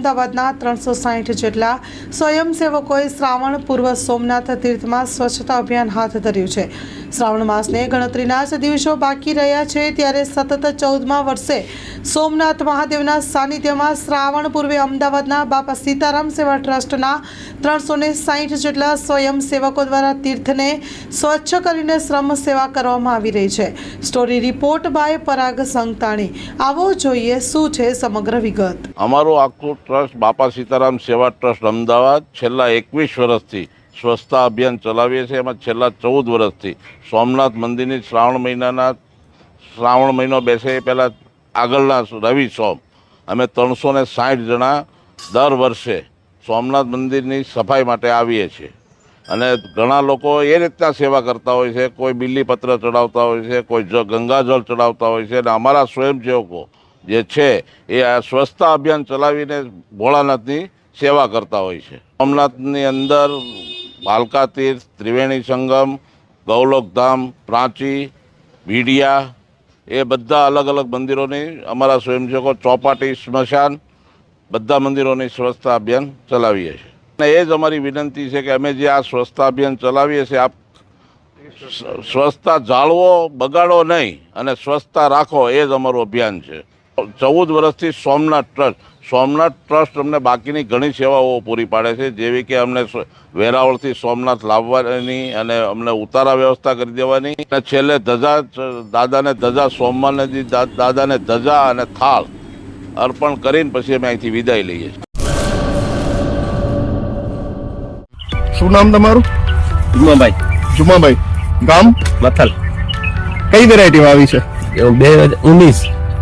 અમદાવાદના ત્રણસો સાહીઠ જેટલા સ્વયંસેવકોએ શ્રાવણ પૂર્વ સોમનાથ તીર્થમાં સ્વચ્છતા અભિયાન હાથ ધર્યું છે. શ્રાવણ માસને ગણતરીના જ દિવસો બાકી રહ્યા છે, ત્યારે સતત ચૌદમા વર્ષે સોમનાથ મહાદેવના સાનિધ્યમાં શ્રાવણ પૂર્વે અમદાવાદના બાપા સીતારામ સેવા ટ્રસ્ટના ત્રણસો ને સાહીઠ જેટલા સ્વયંસેવકો દ્વારા તીર્થને સ્વચ્છ કરીને શ્રમ સેવા કરવામાં આવી રહી છે. Story report by Parag Sangtani આવો જોઈએ શું છે સમગ્ર વિગત. અમારું આખું ટ્રસ્ટ, બાપા સીતારામ સેવા ટ્રસ્ટ અમદાવાદ છેલ્લા એકવીસ વર્ષથી સ્વચ્છતા અભિયાન ચલાવીએ છીએ. એમાં છેલ્લા ચૌદ વર્ષથી સોમનાથ મંદિરની શ્રાવણ મહિનાના શ્રાવણ મહિનો બેસે એ પહેલાં આગળના રવિ સોમ. અમે ત્રણસો ને સાઠ જણા દર વર્ષે સોમનાથ મંદિરની સફાઈ માટે આવીએ છીએ. અને ઘણા લોકો એ રીતના સેવા કરતા હોય છે. કોઈ બિલ્લીપત્ર ચડાવતા હોય છે, કોઈ જ ગંગાજળ ચડાવતા હોય છે. અને અમારા સ્વયંસેવકો જે છે, એ આ સ્વચ્છતા અભિયાન ચલાવીને ભોળાનાથની સેવા કરતા હોય છે. સોમનાથની અંદર બાલકા તીર્થ, ત્રિવેણી સંગમ ગૌલોકધામ પ્રાંચી ભીડિયા એ બધા અલગ અલગ મંદિરોની અમારા સ્વયંસેવકો ચોપાટી, સ્મશાન, બધા મંદિરોની સ્વચ્છતા અભિયાન ચલાવીએ છીએ. અને એ જ અમારી વિનંતી છે કે અમે જે આ સ્વચ્છતા અભિયાન ચલાવીએ છીએ, આપ સ્વચ્છતા જાળવો, બગાડો નહીં અને સ્વચ્છતા રાખો, એ જ અમારું અભિયાન છે. ચૌદ વર્ષથી સોમનાથ ટ્રસ્ટ. સોમનાથ ટ્રસ્ટ અમને બાકીની ઘણી સેવાઓ પૂરી પાડે છે. જેવી કે અમને વેરાવળથી સોમનાથ લાવવાની અને અમને ઉતારા વ્યવસ્થા કરી દેવાની. અને છેલ્લે ધજા દાદાને ધજા સોમવારને દી દાદાને ધજા અને થાળ અર્પણ કરીને પછી અમે અહીંથી વિદાય લઈએ છીએ. શું નામ તમારું? જુમાભાઈ. જુમાભાઈ. ગામ? મથલ. કઈ વેરાયટી આવી છે? બે હજાર ઉન્નીસ